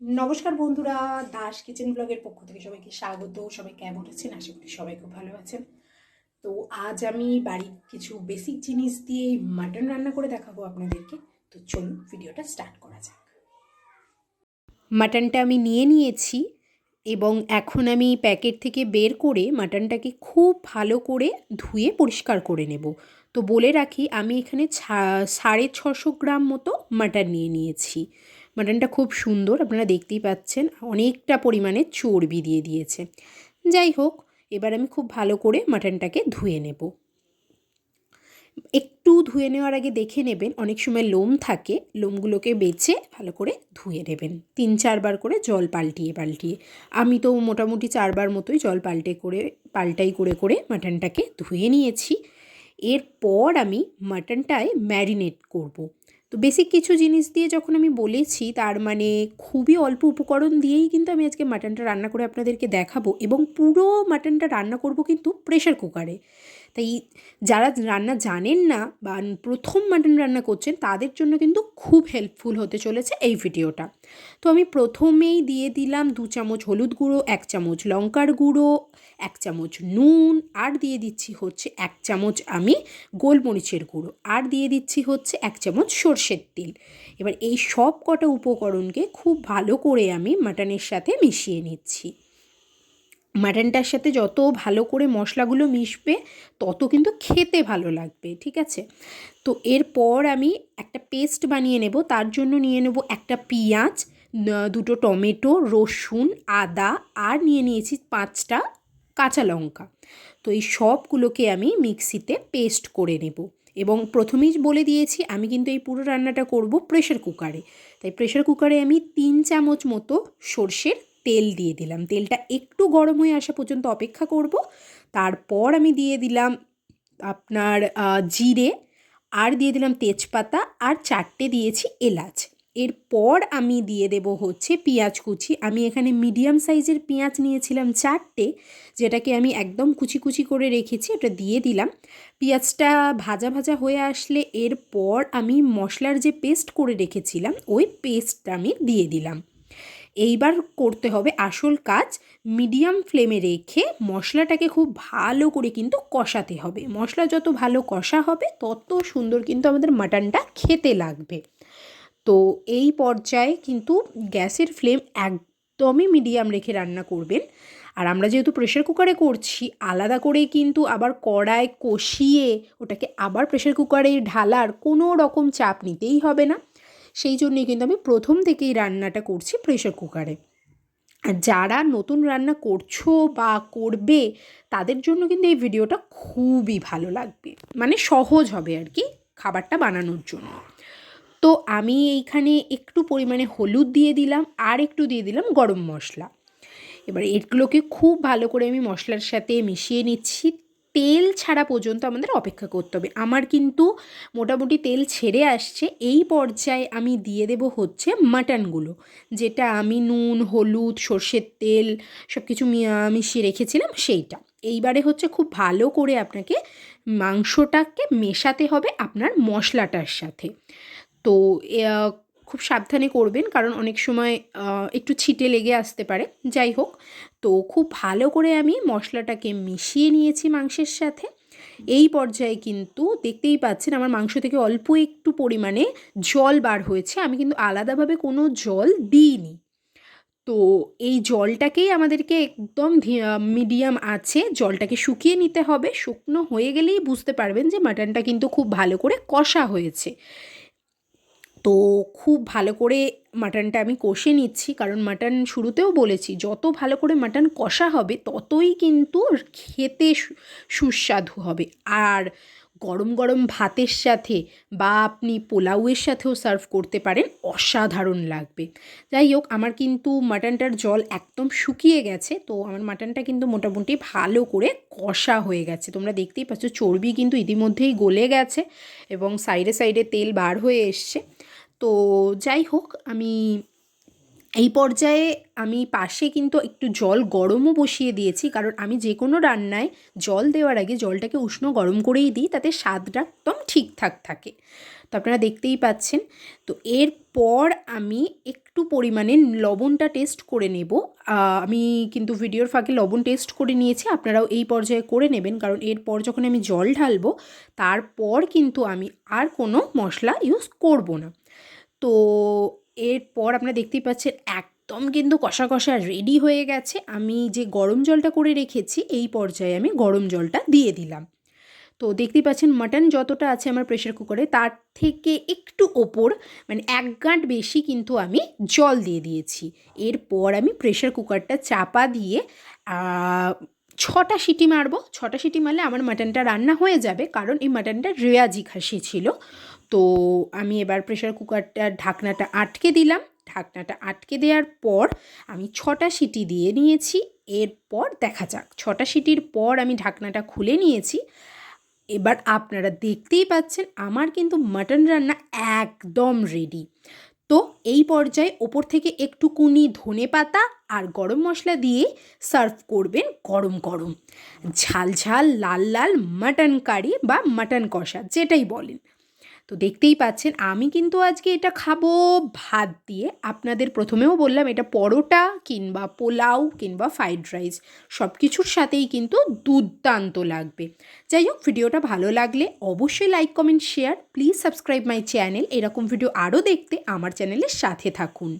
নমস্কার বন্ধুরা, দাস কিচেন ব্লগের পক্ষ থেকে সবাইকে স্বাগত। সবাই কেমন আছেন? আশা করি সবাই খুব ভালো আছেন। তো আজ আমি বাড়ির কিছু বেসিক জিনিস দিয়ে মাটন রান্না করে দেখাবো আপনাদেরকে। তো চলুন ভিডিওটা স্টার্ট করা যাক। মাটনটা আমি নিয়ে নিয়েছি এবং এখন আমি প্যাকেট থেকে বের করে মাটনটাকে খুব ভালো করে ধুয়ে পরিষ্কার করে নেব। তো বলে রাখি, আমি এখানে সাড়ে ছশো গ্রাম মতো মাটন নিয়ে নিয়েছি। মাটনটা খুব সুন্দর, আপনারা দেখতেই পাচ্ছেন, অনেকটা পরিমাণে চর্বি দিয়ে দিয়েছে। যাই হোক, এবার আমি খুব ভালো করে মাটনটাকে ধুয়ে নেব। একটু ধুয়ে নেওয়ার আগে দেখে নেবেন, অনেক সময় লোম থাকে, লোমগুলোকে বেছে ভালো করে ধুয়ে নেবেন। তিন চারবার করে জল পাল্টিয়ে পাল্টিয়ে। আমি তো মোটামুটি চারবার মতোই জল পাল্টে করে, পাল্টাই করে করে মাটনটাকে ধুয়ে নিয়েছি। এরপর আমি মাটনটায় ম্যারিনেট করব। তো বেসিক কিছু জিনিস দিয়ে যখন আমি বলেছি, তার মানে খুবই অল্প উপকরণ দিয়েই কিন্তু আমি আজকে মাটনটা রান্না করে আপনাদেরকে দেখাবো এবং পুরো মাটনটা রান্না করব কিন্তু প্রেশার কুকারে তাই যারা রান্না জানেন না বা প্রথম মাটন রান্না করছেন, তাদের জন্য কিন্তু খুব হেল্পফুল হতে চলেছে এই ভিডিওটা। তো আমি প্রথমেই দিয়ে দিলাম দু চামচ হলুদ গুঁড়ো, এক চামচ লঙ্কার গুঁড়ো, এক চামচ নুন, আর দিয়ে দিচ্ছি হচ্ছে এক চামচ আমি গোলমরিচের গুঁড়ো, আর দিয়ে দিচ্ছি হচ্ছে এক চামচ সর্ষের তেল। এবার এই সব কটা উপকরণকে খুব ভালো করে আমি মাটনের সাথে মিশিয়ে নিচ্ছি। মাটনটার সাথে যত ভালো করে মশলাগুলো মিশবে, তত কিন্তু খেতে ভালো লাগবে, ঠিক আছে? তো এরপর আমি একটা পেস্ট বানিয়ে নেব, তার জন্য নিয়ে নেব একটা পেঁয়াজ দুটো টমেটো, রসুন, আদা, আর নিয়ে নিয়েছি পাঁচটা কাঁচা লঙ্কা। তো এই সবগুলোকে আমি মিক্সিতে পেস্ট করে নেব এবং প্রথমেই বলে দিয়েছি, আমি কিন্তু এই পুরো রান্নাটা করব প্রেশার কুকারে। তাই প্রেশার কুকারে আমি তিন চামচ মতো সর্ষের তেল দিয়ে দিলাম। তেলটা একটু গরম হয়ে আসা পর্যন্ত অপেক্ষা করব। তারপর আমি দিয়ে দিলাম আপনার জিরে, আর দিয়ে দিলাম তেজপাতা, আর চারটে দিয়েছি এলাচ। এরপর আমি দিয়ে দেব হচ্ছে পেঁয়াজ কুচি। আমি এখানে মিডিয়াম সাইজের পেঁয়াজ নিয়েছিলাম চারটে, যেটাকে আমি একদম কুচি কুচি করে রেখেছি এটা দিয়ে দিলাম। পেঁয়াজটা ভাজা ভাজা হয়ে আসলে এরপর আমি মশলার যে পেস্ট করে রেখেছিলাম, ওই পেস্টটা আমি দিয়ে দিলাম। এইবার করতে হবে আসল কাজ মিডিয়াম ফ্লেমে রেখে মশলাটাকে খুব ভালো করে কিন্তু কষাতে হবে। মশলা যত ভালো কষা হবে, তত সুন্দর কিন্তু আমাদের মাটনটা খেতে লাগবে। তো এই পর্যায়ে কিন্তু গ্যাসের ফ্লেম একদমই মিডিয়াম রেখে রান্না করবেন। আর আমরা যেহেতু প্রেশার কুকারে করছি, আলাদা করে কিন্তু আবার কড়ায় কষিয়ে ওটাকে আবার প্রেশার কুকারে ঢালার কোনো রকম চাপ নিতেই হবে না। সেই জন্যই কিন্তু আমি প্রথম থেকেই রান্নাটা করছি প্রেশার কুকারে আর যারা নতুন রান্না করছ বা করবে, তাদের জন্য কিন্তু এই ভিডিওটা খুবই ভালো লাগবে। মানে সহজ হবে আর কি খাবারটা বানানোর জন্য। তো আমি এইখানে একটু পরিমাণে হলুদ দিয়ে দিলাম, আর একটু দিয়ে দিলাম গরম মশলা। এবার এগুলোকে খুব ভালো করে আমি মশলার সাথে মিশিয়ে নিচ্ছি। তেল ছাড়া পর্যন্ত আমাদের অপেক্ষা করতে হবে। আমার কিন্তু মোটামুটি তেল ছেড়ে আসছে। এই পর্যায়ে আমি দিয়ে দেব হচ্ছে মাটনগুলো, যেটা আমি নুন, হলুদ, সর্ষের তেল সব কিছু মিশিয়ে রেখেছিলাম সেইটা। এইবারে হচ্ছে খুব ভালো করে আপনাকে মাংসটাকে মেশাতে হবে আপনার মশলাটার সাথে। তো খুব সাবধানে করবেন, কারণ অনেক সময় একটু ছিটে লেগে আসতে পারে। যাই হোক, তো খুব ভালো করে আমি মশলাটাকে মিশিয়ে নিয়েছি মাংসের সাথে। এই পর্যায়ে কিন্তু দেখতেই পাচ্ছেন আমার মাংস থেকে অল্প একটু পরিমাণে জল বার হয়েছে। আমি কিন্তু আলাদাভাবে কোনো জল দিইনি। তো এই জলটাকেই আমাদেরকে একদম মিডিয়াম আছে, জলটাকে শুকিয়ে নিতে হবে। শুকনো হয়ে গেলেই বুঝতে পারবেন যে মাটনটা কিন্তু খুব ভালো করে কষা হয়েছে। তো খুব ভালো করে মাটনটা আমি কষে নিচ্ছি, কারণ মাটন শুরুতেও বলেছি, যত ভালো করে মাটন কষা হবে, ততই কিন্তু খেতে সুস্বাদু হবে। আর গরম গরম ভাতের সাথে বা আপনি পোলাওয়ের সাথেও সার্ভ করতে পারেন, অসাধারণ লাগবে। যাই হোক, আমার কিন্তু মাটনটার জল একদম শুকিয়ে গেছে, তো আমার মাটনটা কিন্তু মোটামুটি ভালো করে কষা হয়ে গেছে। তোমরা দেখতেই পাচ্ছ, চর্বি কিন্তু ইতিমধ্যেই গলে গেছে এবং সাইডে সাইডে তেল বার হয়ে এসছে। তো যাই হোক, আমি এই পর্যায়ে আমি পাশে কিন্তু একটু জল গরমও বসিয়ে দিয়েছি। কারণ আমি যে কোনো রান্নায় জল দেওয়ার আগে জলটাকে উষ্ণ গরম করেই দিই, তাতে স্বাদটা একদম ঠিকঠাক থাকে। তো আপনারা দেখতেই পাচ্ছেন। তো এরপর আমি একটু পরিমাণে লবণটা টেস্ট করে নেব। আমি কিন্তু ভিডিওর ফাঁকে লবণ টেস্ট করে নিয়েছি, আপনারাও এই পর্যায়ে করে নেবেন। কারণ এরপর যখন আমি জল ঢালবো, তারপর কিন্তু আমি আর কোনো মশলা ইউজ করব না। তো এরপর আপনারা দেখতেই পাচ্ছেন একদম কিন্তু কষা কষা রেডি হয়ে গেছে। আমি যে গরম জলটা করে রেখেছি, এই পর্যায়ে আমি গরম জলটা দিয়ে দিলাম। তো দেখতেই পাচ্ছেন মাটন যতটা আছে আমার প্রেশার কুকারে তার থেকে একটু ওপর মানে এক গাঁট বেশি কিন্তু আমি জল দিয়ে দিয়েছি। এরপর আমি প্রেশার কুকারটা চাপা দিয়ে ছটা সিটি মারবো। ছটা সিটি মারলে আমার মাটনটা রান্না হয়ে যাবে, কারণ এই মাটনটা রেয়াজি খাসি ছিল। তো আমি এবার প্রেশার কুকারটার ঢাকনাটা আটকে দিলাম। ঢাকনাটা আটকে দেওয়ার পর আমি ছটা সিটি দিয়ে নিয়েছি। এরপর দেখা যাক, ছটা সিটির পর আমি ঢাকনাটা খুলে নিয়েছি। এবার আপনারা দেখতেই পাচ্ছেন, আমার কিন্তু মাটন রান্না একদম রেডি তো এই পর্যায়ে ওপর থেকে একটুকুনি ধনে পাতা আর গরম মশলা দিয়ে সার্ভ করবেন গরম গরম। ঝাল ঝাল, লাল লাল মাটন কারি বা মাটন কষা, যেটাই বলেন। তো দেখতেই পাচ্ছেন, আমি কিন্তু আজকে এটা খাব ভাত দিয়ে। আপনাদের প্রথমেও বললাম এটা পরোটা কিংবা পোলাও কিংবা ফ্রাইড রাইস সব কিছুর সাথেই কিন্তু দুর্দান্ত লাগবে। যাই হোক, ভিডিওটা ভালো লাগলে অবশ্যই like, comment, share, please subscribe my channel. এরকম ভিডিও আরও দেখতে আমার চ্যানেলের সাথে থাকুন।